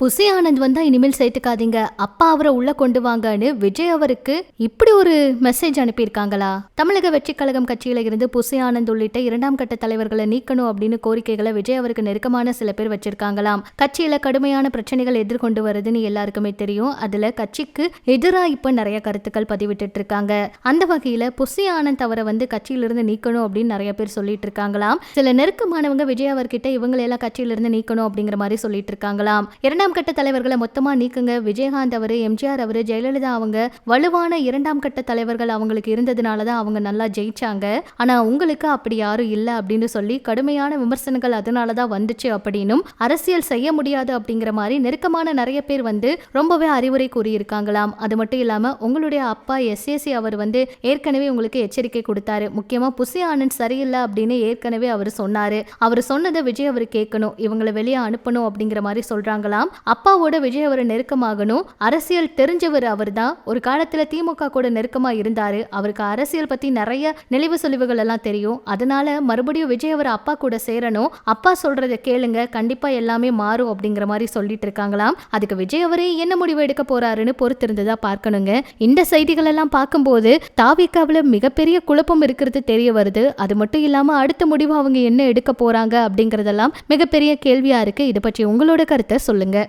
புசி ஆனந்த் வந்தா இனிமேல் சேர்த்துக்காதீங்க. அப்பா அவரை உள்ள கொண்டு வாங்கன்னு விஜய் அவருக்கு இப்படி ஒரு மெசேஜ் அனுப்பியிருக்காங்களா? தமிழக வெற்றி கழகம் கட்சியில இருந்து புசி ஆனந்த் உள்ளிட்ட இரண்டாம் கட்ட தலைவர்களை நீக்கணும் அப்படின்னு கோரிக்கைகளை விஜய் அவருக்கு நெருக்கமான சில பேர் வச்சிருக்காங்களாம். கட்சியில கடுமையான பிரச்சனைகள் எதிர்கொண்டு வருதுன்னு எல்லாருக்குமே தெரியும். அதுல கட்சிக்கு எதிரா இப்ப நிறைய கருத்துக்கள் பதிவிட்டு இருக்காங்க அந்த வகையில புசி ஆனந்த் அவரை வந்து கட்சியிலிருந்து நீக்கணும் அப்படின்னு நிறைய பேர் சொல்லிட்டு இருக்காங்களாம் சில நெருக்கமானவங்க விஜய் அவர்கிட்ட இவங்களை எல்லாம் கட்சியிலிருந்து நீக்கணும் அப்படிங்கிற மாதிரி சொல்லிட்டு இருக்காங்களாம் இரண்டாம் கட்ட தலைவர்களை மொத்தமா நீக்குங்க. விஜயகாந்த் அவரு எம்ஜிஆர் அவரு ஜெயலலிதா அவங்க வலுவான இரண்டாம் கட்ட தலைவர்கள் அவங்களுக்கு இருந்ததுனால தான் அவங்க நல்லா ஜெயிச்சாங்க. ஆனா உங்களுக்கு அப்படி யாரும் இல்லை அப்படின்னு சொல்லி கடுமையான விமர்சனங்கள் அதனால தான் வந்துச்சு அப்படின்னும் அரசியல் செய்ய முடியாது அப்படிங்கிற மாதிரி நெருக்கமான நிறைய பேர் வந்து ரொம்பவே அறிவுரை கூறியிருக்காங்களாம். அது மட்டும் இல்லாம உங்களுடைய அப்பா எஸ்ஏசி அவர் வந்து ஏற்கனவே உங்களுக்கு எச்சரிக்கை கொடுத்தாரு. முக்கியமா புசி ஆனந்த் சரியில்லை அப்படின்னு ஏற்கனவே அவர் சொன்னாரு. அவர் சொன்னதை விஜய் அவர் கேட்கணும். இவங்களை வெளியே அனுப்பணும் அப்படிங்கிற மாதிரி சொல்றாங்களாம். அப்பாவோட விஜய் அவர் நெருக்கமாகணும். அரசியல் தெரிஞ்சவர் அவர் தான் ஒரு காலத்துல திமுக கூட நெருக்கமா இருந்தாரு. அவருக்கு அரசியல் பத்தி நிறைய நினைவு சொல்லிவுகள் எல்லாம் தெரியும். அதனால மறுபடியும் விஜய் அவர் அப்பா கூட சேரணும். அப்பா சொல்கிறத கேளுங்க. கண்டிப்பா எல்லாமே மாறும் அப்படிங்கிற மாதிரி சொல்லிட்டு இருக்காங்களாம். அதுக்கு விஜய் அவரே என்ன முடிவு எடுக்க போறாருன்னு பொறுத்திருந்ததா பார்க்கணுங்க. இந்த செய்திகள் எல்லாம் பார்க்கும்போது தாவிக்காவில் மிகப்பெரிய குழப்பம் இருக்கிறது தெரிய வருது. அது மட்டும் இல்லாம அடுத்த முடிவு அவங்க என்ன எடுக்க போறாங்க அப்படிங்கறதெல்லாம் மிகப்பெரிய கேள்வியா இருக்கு. இதை பற்றி உங்களோட கருத்தை சொல்லுங்க.